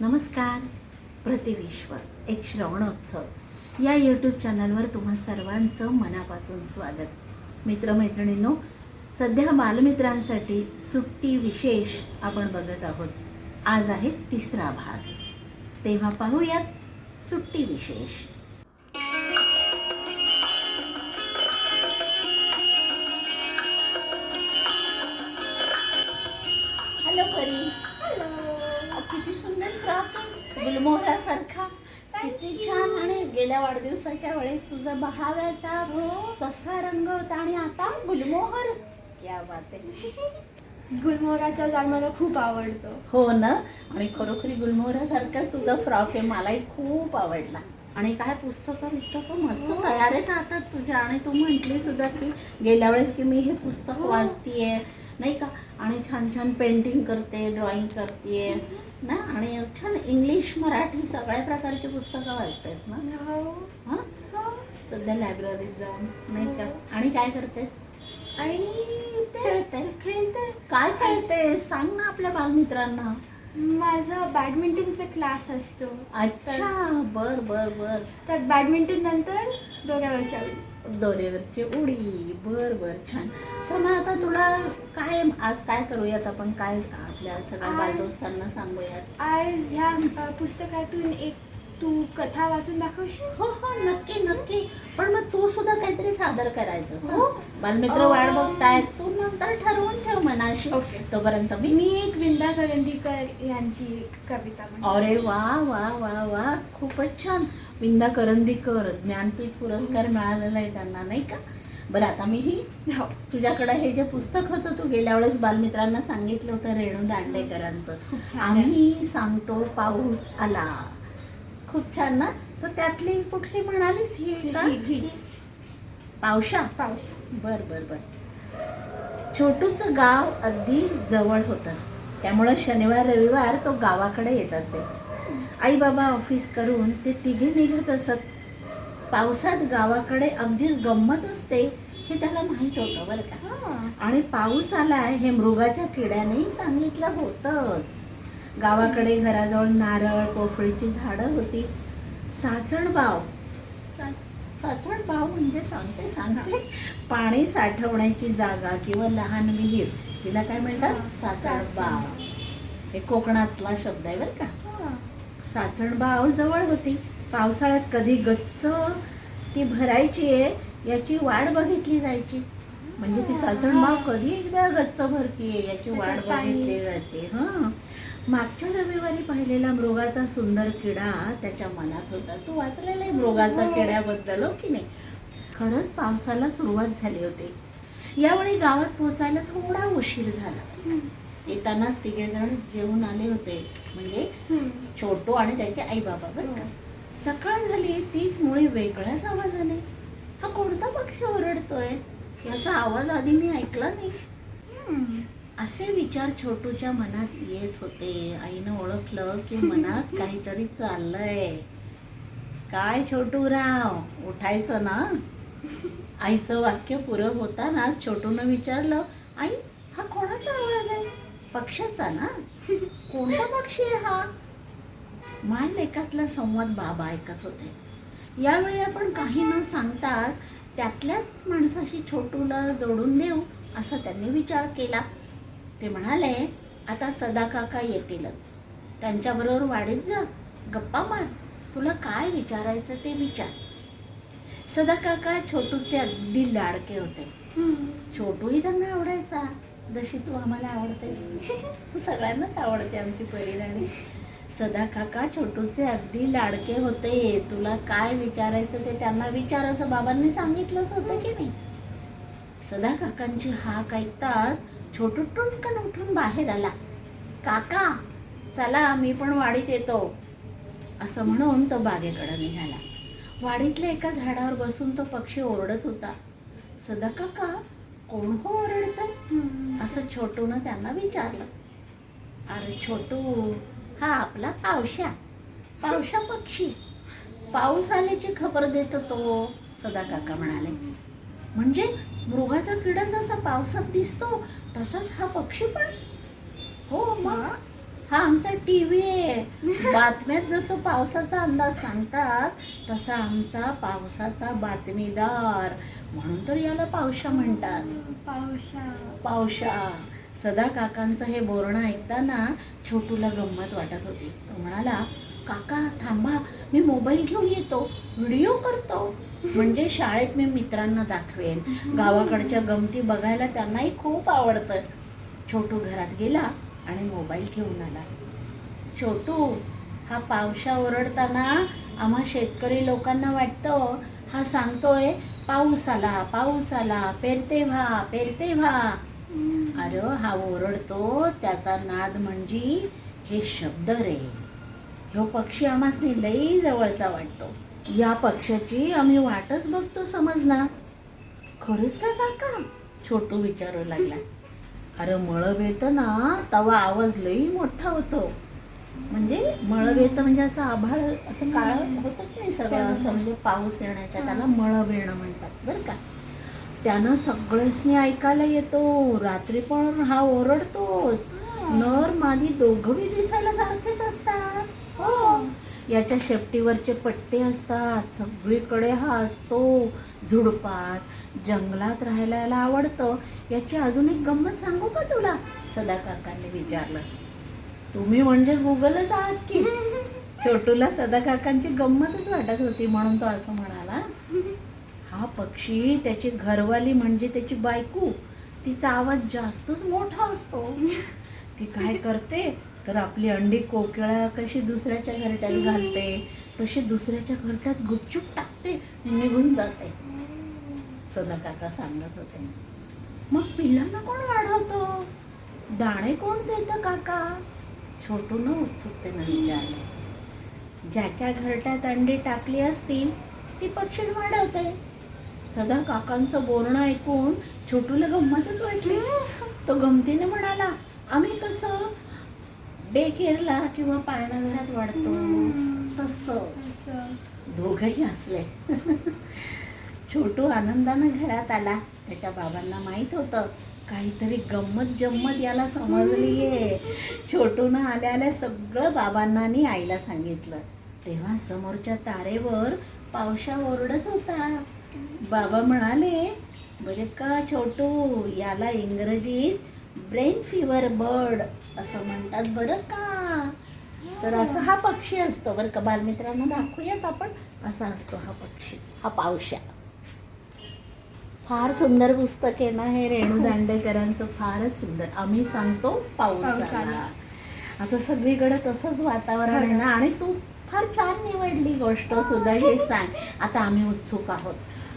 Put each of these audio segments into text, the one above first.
नमस्कार प्रतिविश्व एक श्रवणोत्सव. या यूट्यूब चॅनलवर तुम्हा सर्वांचं मनापासून स्वागत. मित्रमैत्रिणींनो सध्या बालमित्रांसाठी सुट्टी विशेष आपण बघत आहोत. आज आहे तिसरा भाग. तेव्हा पाहूयात सुट्टी विशेष. वाढदिवसाच्या वेळेस तुझा बहाव्याचा तसा रंग होता आणि आता गुलमोहर. क्या बात आहे. गुलमोहराचा झाड मला खूप आवडतो. हो ना? आणि खरोखरी गुलमोहरासारखाच तुझा फ्रॉक आहे मलाही खूप आवडला. आणि काय पुस्तकं पुस्तकं मस्त तयार आहेत आता तुझ्या. आणि तू म्हटली सुद्धा की गेल्या वेळेस की मी हे पुस्तक हो. वाचतीये नाही का? आणि छान छान पेंटिंग करते ड्रॉइंग करते ना? आणि छान इंग्लिश मराठी सगळ्या प्रकारची पुस्तकं वाचतेस ना? हां. सध्या लायब्ररीत जाऊन नाही का? आणि काय करतेस? आणि खेळते. खेळते. काय खेळतेस? सांग ना आपल्या बालमित्रांना. माझा बॅडमिंटनचा क्लास असतो. अच्छा बर बर बर. त्यात बॅडमिंटन नंतर दोऱ्यावरच्या. दोरेवरची उडी. बर बर छान. तर मग आता तुला काय आज काय करूयात आपण? काय आपल्या सगळ्या आज- बालदोस्तांना सांगूयात? आज ह्या अ, पुस्तकातून एक तू कथा वाचून दाखवशील? हो हो नक्की नक्की. काहीतरी सादर करायचं हो. बालमित्र वाट अं. बघतायत तू नंतर ठरवून ठेव मनाशी. तोपर्यंत मी मी एक विंदा करंदीकर यांची एक कविता. अरे वा वा वा वा. खूपच छान. विंदा करंदीकर ज्ञानपीठ पुरस्कार मिळालेला आहे त्यांना नाही का? बरं आता मी ही. हो तुझ्याकडे हे जे पुस्तक होतं तू गेल्या वेळेस बालमित्रांना सांगितलं होतं रेणू दांडेकरांचं. आम्ही सांगतो पाऊस आला. खूप छान ना? तर त्यातली कुठली म्हणालीस ही पावशा? पाऊस बर बर बर. छोटूचं गाव अगदी जवळ होतं. त्यामुळं शनिवार रविवार तो गावाकडे येत असे. आई बाबा ऑफिस करून ते तिघे निघत असत. पावसात गावाकडे अगदीच गंमत असते हे त्याला माहीत होतं बरं का. आणि पाऊस आलाय हे मृगाच्या किड्यानेही सांगितलं होतंच. गावाकडे घराजवळ नारळ पोफळीची झाडं होती. साचणबाव साचण बाव म्हणजे सांगते सांगते. पाणी साठवण्याची जागा किंवा लहान विहीर तिला काय म्हणतात? साचण बाव हे कोकणातला शब्द आहे बरं का. साचण बाव जवळ होती. पावसाळ्यात कधी गच्च ती भरायची आहे याची वाट बघितली जायची. म्हणजे ती साचण बाव कधी एकदा गच्च भरतीये याची वाट. बघितली जाते. हां. मागच्या रविवारी पाहिलेला मृगाचा सुंदर किडा त्याच्या मनात होता. तू वाचलेला आहे मृगाचा हो. किड्याबद्दल हो की नाही? खरंच पावसाला सुरुवात झाली होती. यावेळी गावात पोहोचायला थोडा उशीर झाला. येतानाच तिघे जण जेवून आले होते. म्हणजे. छोटू आणि त्याचे आई बाबा बरं का. सकाळ झाली तीच मुळे वेगळ्याच आवाजाने. हा कोणता पक्षी ओरडतोय? याचा आवाज आधी मी ऐकला नाही. असे विचार छोटूच्या मनात येत होते. आईनं ओळखलं की मनात काहीतरी चाललंय. काय छोटूराव? उठायचं ना? आईचं वाक्य पुरं होताना छोटूनं विचारलं आई हा कोणाचा आवाज आहे? पक्ष्याचा ना? कोणता पक्षी आहे हा? माय लेखातला संवाद बाबा ऐकत होते. यावेळी आपण काही न सांगताच त्यातल्याच माणसाशी छोटूला जोडून देऊ असा त्यांनी विचार केला. ते म्हणाले आता सदा काका येतीलच. त्यांच्याबरोबर वाढीत जा. गप्पा मार. तुला काय विचारायचं ते विचार. सदा काका छोटूचे अगदी लाडके होते. छोटूही त्यांना आवडायचा. जशी तू आम्हाला आवडते. तू सगळ्यांनाच आवडते आमची परिराणी सदा काका छोटूचे अगदी लाडके होते. तुला काय विचारायचं ते त्यांना विचार असं बाबांनी सांगितलंच होतं की नाही? सदा काकांची हाक ऐकताच छोटू टुणकन उठून बाहेर आला. काका चला मी पण वाडीत येतो. असं म्हणून तो बागेकडे निघाला. वाडीतल्या एका झाडावर बसून तो पक्षी ओरडत होता. सदा काका कोण हो ओरडतं? असं छोटूनं त्यांना विचारलं. अरे छोटू हा आपला पावशा. पावशा पक्षी. पाऊस आल्याची खबर देतो तो सदा काका म्हणाले. म्हणजे मृगाचा किडा जसा पावसात दिसतो तसाच हा पक्षी पण? हो मग? हा. आमचा टीव्ही आहे. बातम्यात जसं पावसाचा अंदाज सांगतात तसा आमचा पावसाचा बातमीदार. म्हणून तर याला पावशा म्हणतात. पावसा पावशा. सदा काकांचं हे बोरणं ऐकताना छोटूला गंमत वाटत होती. तो म्हणाला काका थांबा मी मोबाईल घेऊन येतो व्हिडिओ करतो. म्हणजे शाळेत मी मित्रांना दाखवेन. गावाकडच्या गमती बघायला त्यांनाही खूप आवडतं. छोटू घरात गेला आणि मोबाईल घेऊन आला. छोटू हा पावसा ओरडताना आम्हा शेतकरी लोकांना वाटतं. हा सांगतोय पाऊस आला पाऊस आला पेरते व्हा पेरते व्हा. अरे हा ओरडतो त्याचा नाद म्हणजे हे शब्द रे. ह्यो पक्षी आम्हासनी लई जवळचा वाटतो. या पक्षाची आम्ही वाटच बघतो समजना खरंच का काका? छोटू विचारू लागला. अरे मळब येतं ना तवा आवाज लई मोठा होतो. म्हणजे मळब येतं म्हणजे असं आभाळ असं काळ होतच नाही सगळं असं म्हणजे पाऊस येण्याचा त्याला मळब येणं म्हणतात बरं का? त्यानं सगळ्यासनी ऐकायला येतो. रात्री पण हा ओरडतोच. नर मादी दोघंही दिसायला सारखेच असतात. हो. याच्या शेपटीवरचे पट्टे असतात. सगळीकडे हा असतो. झुडपात. जंगलात राहायला याला आवडतं. याची अजून एक गंमत सांगू का तुला? सदा काकांनी विचारलं. तुम्ही म्हणजे गुगलच आहात की? छोटूला सदा काकांची गंमतच वाटत होती म्हणून तो असं म्हणाला. हा पक्षी त्याची घरवाली म्हणजे त्याची बायको तिचा आवाज जास्तच मोठा असतो. ती काय करते? तर आपली अंडी कोकिळा कशी दुसऱ्याच्या घरट्यात घालते तशी दुसऱ्याच्या घरट्यात गुपचूप टाकते निघून जाते. सदा काका सांगत होते. मग पिल्लांना कोण वाढवतो? दाणे कोण देतं काका? छोटू न उत्सुकतेनं विचारलं. ज्याच्या घरट्यात अंडी टाकली असतील ती पक्षी वाढवते. सदा काकांचं बोलणं ऐकून छोटूला गंमतच वाटली. तो गमतीने म्हणाला आम्ही कसं डे केअरला किंवा पाळणाघरात वाढतो? तसं. दोघंही हसले. छोटू आनंदानं घरात आला. त्याच्या बाबांना माहीत होतं काहीतरी गंमत जम्मत याला समजलीये. छोटूनं आल्या आल्या सगळं बाबांना आणि आईला सांगितलं. तेव्हा समोरच्या तारेवर पावशा ओरडत होता. बाबा म्हणाले बरे का छोटू याला इंग्रजीत ब्रेन फिवर बर्ड असं म्हणतात बरं का? तर असं हा पक्षी असतो बरं का. बालमित्रांना दाखवूयात आपण असा असतो हा पक्षी हा पावशा. फार सुंदर पुस्तक आहे ना हे रेणू दांडेकरांचं फारच सुंदर. आम्ही सांगतो आला. आता सगळीकडे तसंच वातावरण आहे ना. आणि तू फार छान निवडली गोष्ट सुद्धा हे सांग. आता आम्ही उत्सुक आहोत.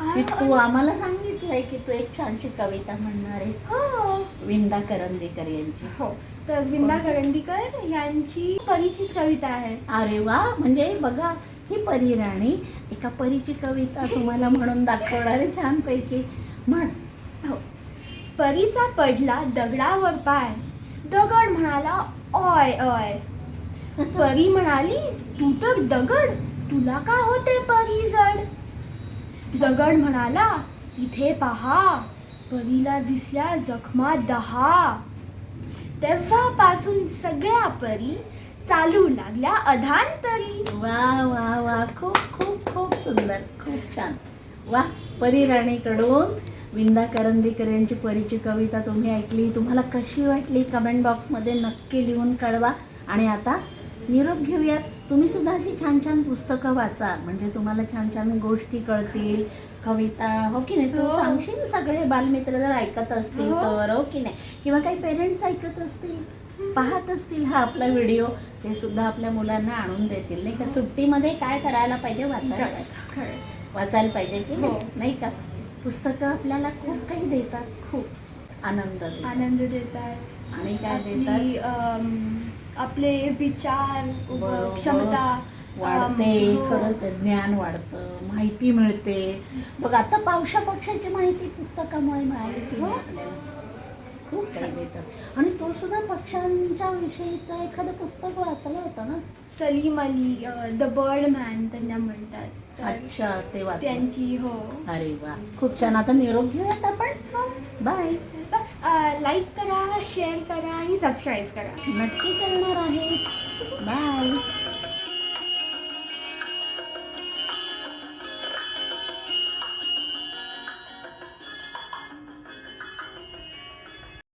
की तू आम्हाला सांगितलंय की तू एक छानशी कविता म्हणणार आहेस. हो. विंदा करंदीकर यांची. हो. तर विंदा करंदीकर यांची परीचीच कविता आहे. अरे वा म्हणजे बघा ही परी राणी एका परीची कविता तुम्हाला म्हणून दाखवणार आहे छानपैकी. म्हण. हो. परीचा पडला दगडावर पाय. दगड म्हणाला ऑय ऑय. परी म्हणाली तू तर दगड तुला का होते परी जड? दगड म्हणाला इथे पहा परीला दिसल्या जखमा दहा. तेव्हापासून सगळ्या परी चालू लागल्या अधांतरी. वा वा वा. खूप खूप खूप सुंदर. खूप छान. वा परी राणीकडून विंदा करंदीकर यांची परीची कविता तुम्ही ऐकली. तुम्हाला कशी वाटली? कमेंट बॉक्समध्ये नक्की लिहून कळवा. आणि आता निरोप घेऊयात. तुम्ही सुद्धा अशी छान छान पुस्तकं वाचा. म्हणजे तुम्हाला छान छान गोष्टी कळतील. कविता हो की नाही? तू हो. सांगशील सगळे? बालमित्र जर ऐकत असतील हो. तर हो की नाही? किंवा काही पेरेंट्स ऐकत असतील? पाहत असतील हा आपला व्हिडिओ ते सुद्धा आपल्या मुलांना आणून देतील. नाही का? सुट्टीमध्ये काय करायला पाहिजे? वाचायला वाचायला पाहिजे की नाही? हो. का? पुस्तकं आपल्याला खूप काही देतात. खूप. आनंद देतात. आनंद देत आहे आणि काय देतात? आपली विचार बरोबर. क्षमता वाढते अम, हो. खरंच आहे, ज्ञान वाढतं माहिती मिळते. बघ आता पावसा पक्षाची माहिती पुस्तकामुळे मिळाली की नाही हो. आपल्याला? खूप काही देतात. आणि तो सुद्धा पक्ष्यांच्या विषयीचं एखादं पुस्तक वाचलं होतं ना? Salim Ali the bird man त्यांना म्हणतात. तर अच्छा ते वाचलं. त्यांची हो. अरे वा. खूप छान. आता निरोप घेऊयात आपण? Bye bye. लाईक करा शेअर करा आणि सबस्क्राईब करा. नक्की करणार आहे. बाय